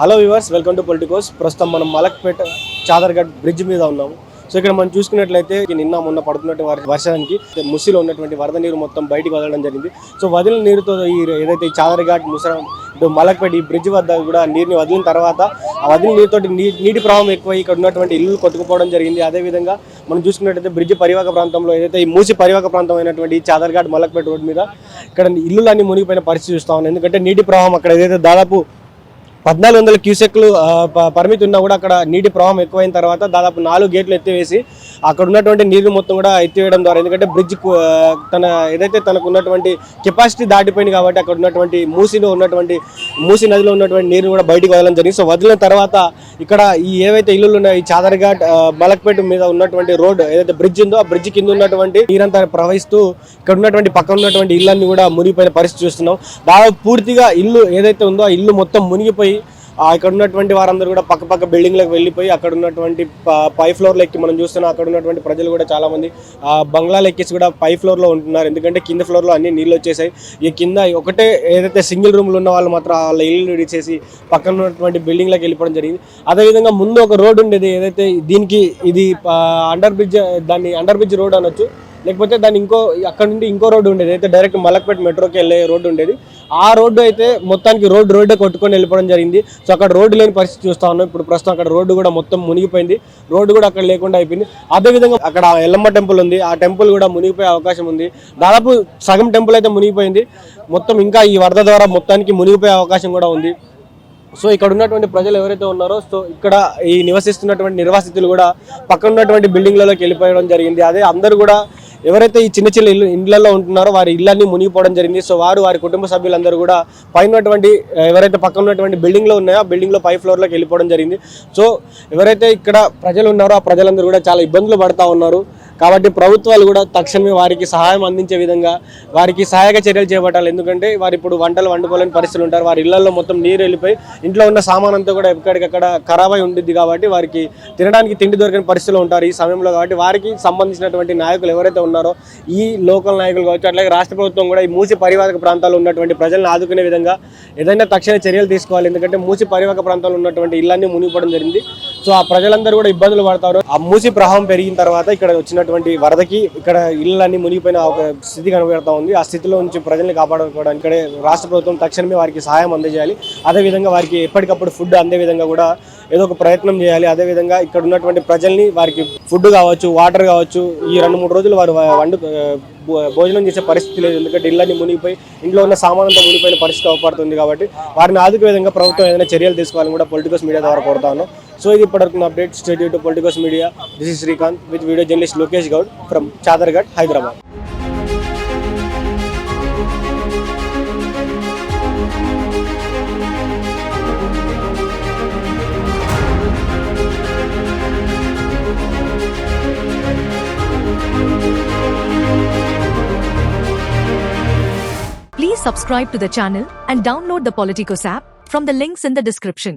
Hello viewers welcome to Politicos. ప్రస్తుతం మనం Malakpet Chaderghat bridge మీద ఉన్నాము. సో ఇక్కడ మనం చూసుకున్నట్లయితే నిన్న మొన్న పడుతున్నటువంటి వర్షానికి ముసిలో ఉన్నటువంటి వరద నీరు మొత్తం బయటికి వదలడం జరిగింది. సో వదిలిన నీరుతో ఈ ఏదైతే చాదర్ఘాట్ ముసరం మలక్పేట ఈ బ్రిడ్జ్ వద్ద కూడా నీరుని వదిలిన తర్వాత ఆ వదిలిన నీరుతో నీటి ప్రవాహం ఎక్కువ ఇక్కడ ఉన్నటువంటి ఇల్లు కొట్టుకుపోవడం జరిగింది. అదేవిధంగా మనం చూసుకున్నట్లయితే బ్రిడ్జ్ పరివాహక ప్రాంతంలో ఏదైతే ఈ మూసి పరివాహక ప్రాంతం అయినటువంటి చాదర్ఘాట్ మలక్పేట రోడ్ మీద ఇక్కడ ఇల్లులన్నీ మునిగిపోయిన పరిస్థితి చూస్తా ఉన్నాం. ఎందుకంటే నీటి ప్రవాహం అక్కడ ఏదైతే దాదాపు పద్నాలుగు వందల క్యూసెక్లు పరిమితి ఉన్నా కూడా అక్కడ నీటి ప్రవాహం ఎక్కువైన తర్వాత దాదాపు నాలుగు గేట్లు ఎత్తివేసి అక్కడ ఉన్నటువంటి నీరు మొత్తం కూడా ఎత్తివేయడం ద్వారా ఎందుకంటే బ్రిడ్జ్ తన ఏదైతే తనకు ఉన్నటువంటి కెపాసిటీ దాటిపోయింది కాబట్టి అక్కడ ఉన్నటువంటి మూసిలో ఉన్నటువంటి మూసి నదిలో ఉన్నటువంటి నీరు కూడా బయటికి వదలడం జరిగింది. సో వదిలిన తర్వాత ఇక్కడ ఈ ఏవైతే ఇల్లులు ఉన్నాయో ఈ చాదర్ఘాట్ మలక్పేట మీద ఉన్నటువంటి రోడ్ ఏదైతే బ్రిడ్జ్ ఉందో ఆ బ్రిడ్జ్ కింద ఉన్నటువంటి నీరంతా ప్రవహిస్తూ ఇక్కడ ఉన్నటువంటి పక్కన ఉన్నటువంటి ఇళ్ళన్ని కూడా మునిగిపోయిన పరిస్థితి చూస్తున్నాం. దాదాపు పూర్తిగా ఇల్లు ఏదైతే ఉందో ఆ ఇల్లు మొత్తం మునిగిపోయి అక్కడ ఉన్నటువంటి వారందరూ కూడా పక్క పక్క బిల్డింగ్లకు వెళ్ళిపోయి అక్కడ ఉన్నటువంటి పై ఫ్లోర్లో ఎక్కి మనం చూస్తున్నాం. అక్కడ ఉన్నటువంటి ప్రజలు కూడా చాలామంది బంగ్లాలు ఎక్కేసి కూడా పై ఫ్లోర్లో ఉంటున్నారు. ఎందుకంటే కింద ఫ్లోర్లో అన్ని నీళ్ళు వచ్చేసాయి. ఈ కింద ఒకటే ఏదైతే సింగిల్ రూమ్లు ఉన్న వాళ్ళు మాత్రం వాళ్ళ ఇల్లు విడిచేసి పక్కన ఉన్నటువంటి బిల్డింగ్లకు వెళ్ళిపోవడం జరిగింది. అదేవిధంగా ముందు ఒక రోడ్ ఉండేది. ఏదైతే దీనికి ఇది అండర్ బ్రిడ్జ్ దాన్ని అండర్ బ్రిడ్జ్ రోడ్ అనొచ్చు. లేకపోతే దాని ఇంకో అక్కడ నుండి ఇంకో రోడ్డు ఉండేది. అయితే డైరెక్ట్ మలక్పేట మెట్రోకి వెళ్ళే రోడ్డు ఉండేది. ఆ రోడ్డు అయితే మొత్తానికి రోడ్డు రోడ్డే కొట్టుకొని వెళ్ళిపోవడం జరిగింది. సో అక్కడ రోడ్డు లేని పరిస్థితి చూస్తా ఉన్నాం. ఇప్పుడు ప్రస్తుతం అక్కడ రోడ్డు కూడా మొత్తం మునిగిపోయింది. రోడ్డు కూడా అక్కడ లేకుండా అయిపోయింది. అదేవిధంగా అక్కడ ఎల్లమ్మ టెంపుల్ ఉంది. ఆ టెంపుల్ కూడా మునిగిపోయే అవకాశం ఉంది. దాదాపు సగం టెంపుల్ అయితే మునిగిపోయింది. మొత్తం ఇంకా ఈ వరద ద్వారా మొత్తానికి మునిగిపోయే అవకాశం కూడా ఉంది. సో ఇక్కడ ఉన్నటువంటి ప్రజలు ఎవరైతే ఉన్నారో సో ఇక్కడ ఈ నివసిస్తున్నటువంటి నిర్వాసితులు కూడా పక్కన ఉన్నటువంటి బిల్డింగ్లలోకి వెళ్ళిపోవడం జరిగింది. అదే అందరూ కూడా ఎవరైతే ఈ చిన్న చిన్న ఇల్లు ఇండ్లలో ఉంటున్నారో వారి ఇళ్ళన్నీ మునిగిపోవడం జరిగింది. సో వారు వారి కుటుంబ సభ్యులందరూ కూడా పైన ఎవరైతే పక్కన ఉన్నటువంటి బిల్డింగ్లో ఉన్నాయో ఆ బిల్డింగ్లో పై ఫ్లోర్లోకి వెళ్ళిపోవడం జరిగింది. సో ఎవరైతే ఇక్కడ ప్రజలు ఉన్నారో ఆ ప్రజలందరూ కూడా చాలా ఇబ్బందులు పడతా ఉన్నారు. కాబట్టి ప్రభుత్వాలు కూడా తక్షణమే వారికి సహాయం అందించే విధంగా వారికి సహాయక చర్యలు చేపట్టాలి. ఎందుకంటే వారు ఇప్పుడు వంటలు వండుకోలేని పరిస్థితులు ఉంటారు. వారి ఇళ్ళలో మొత్తం నీరు వెళ్ళిపోయి ఇంట్లో ఉన్న సామాన్ అంతా కూడా ఎక్కడికక్కడ ఖరాబ్ అయి ఉండిద్ది కాబట్టి వారికి తినడానికి తిండి దొరకని పరిస్థితులు ఉంటారు ఈ సమయంలో కాబట్టి వారికి సంబంధించినటువంటి నాయకులు ఎవరైతే ఉన్నారో ఈ లోకల్ నాయకులు కావచ్చు అట్లాగే రాష్ట్ర ప్రభుత్వం కూడా ఈ మూసి పరివాహక ప్రాంతాల్లో ఉన్నటువంటి ప్రజలను ఆదుకునే విధంగా ఏదైనా తక్షణ చర్యలు తీసుకోవాలి. ఎందుకంటే మూసి పరివాహక ప్రాంతాల్లో ఉన్నటువంటి ఇళ్ళన్నీ మునిగిపోవడం జరిగింది. సో ఆ ప్రజలందరూ కూడా ఇబ్బందులు పడతారు. ఆ మూసి ప్రవాహం పెరిగిన తర్వాత ఇక్కడ వచ్చినటువంటి వరదకి ఇక్కడ ఇళ్ళన్నీ మునిగిపోయిన ఒక స్థితి కనబడతా ఉంది. ఆ స్థితిలో నుంచి ప్రజల్ని కాపాడుకోవడానికి ఇక్కడే రాష్ట్ర ప్రభుత్వం తక్షణమే వారికి సహాయం అందజేయాలి. అదేవిధంగా వారికి ఎప్పటికప్పుడు ఫుడ్ అందే విధంగా కూడా ఏదో ఒక ప్రయత్నం చేయాలి. అదేవిధంగా ఇక్కడ ఉన్నటువంటి ప్రజల్ని వారికి ఫుడ్ కావచ్చు వాటర్ కావచ్చు ఈ రెండు మూడు రోజులు వారు వండు భోజనం చేసే పరిస్థితి లేదు. ఎందుకంటే ఇళ్ళని మునిగిపోయి ఇంట్లో ఉన్న సామానంతో అంతా మునిగిపోయిన పరిస్థితి అవపడుతుంది కాబట్టి వారిని ఆదుకునే విధంగా ప్రభుత్వం ఏదైనా చర్యలు తీసుకోవాలని కూడా పొలిటికల్స్ మీడియా ద్వారా కోరుతాను సో ఇది ఇప్పటివరకు update state to politicals media this is Srikanth with video journalist Lokesh Goud from Chaderghat Hyderabad Please subscribe to the channel and download the Politicos app from the links in the description.